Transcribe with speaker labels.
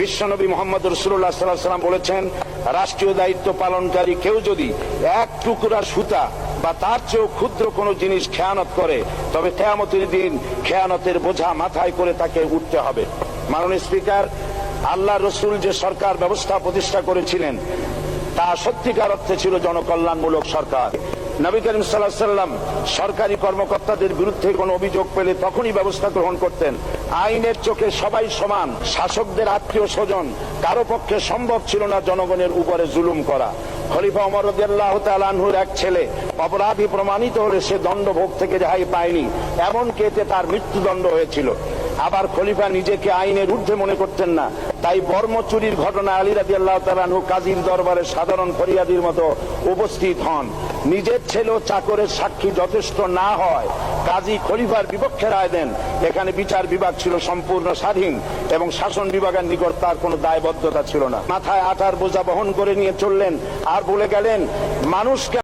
Speaker 1: বিশ্বনবী মোহাম্মদ রসুল্লাহ সাল্লাহ সাল্লাম বলেছেন, রাষ্ট্রীয় দায়িত্ব পালনকারী কেউ যদি এক টুকরা সুতা বা তার চেয়েও ক্ষুদ্র কোনো জিনিস খেয়ানত করে, তবে কেয়ামতের দিন খেয়ানতের বোঝা মাথায় করে তাকে উঠতে হবে। মাননীয় স্পিকার, আল্লাহ রসুল যে সরকার ব্যবস্থা প্রতিষ্ঠা করেছিলেন, তা সত্যিকার অর্থে ছিল জনকল্যাণমূলক সরকার। নবী করিম সাল্লাহ সাল্লাম সরকারি কর্মকর্তাদের বিরুদ্ধে কোনো অভিযোগ পেলে তখনই ব্যবস্থা গ্রহণ করতেন। আইনের চোখে সবাই সমান, শাসকদের আত্মীয় স্বজন, কারও পক্ষে সম্ভব ছিল না জনগণের উপরে জুলুম করা। খলিফা অমর রদিয়াল্লাহ তালানহুর এক ছেলে অপরাধী প্রমাণিত হলে সে দণ্ডভোগ থেকে রেহাই পায়নি, এমনকি এতে তার মৃত্যুদণ্ড হয়েছিল। আবার খলিফা নিজেকে আইনের ঊর্ধ্বে মনে করতেন না, তাই বর্ম চুরির ঘটনা আলী রাজি আল্লাহ তালানহু কাজীর দরবারে সাধারণ ফরিয়াদির মতো উপস্থিত হন। নিজের ছেলে চাকরের সাক্ষী যথেষ্ট না হয়, কাজী খলিফার বিপক্ষে রায় দেন। এখানে বিচার বিভাগ ছিল সম্পূর্ণ স্বাধীন এবং শাসন বিভাগের নিকট তার কোনো দায়বদ্ধতা ছিল না। মাথায় আটার বোঝা বহন করে নিয়ে চললেন। আর বলে গেলেন, মানুষকে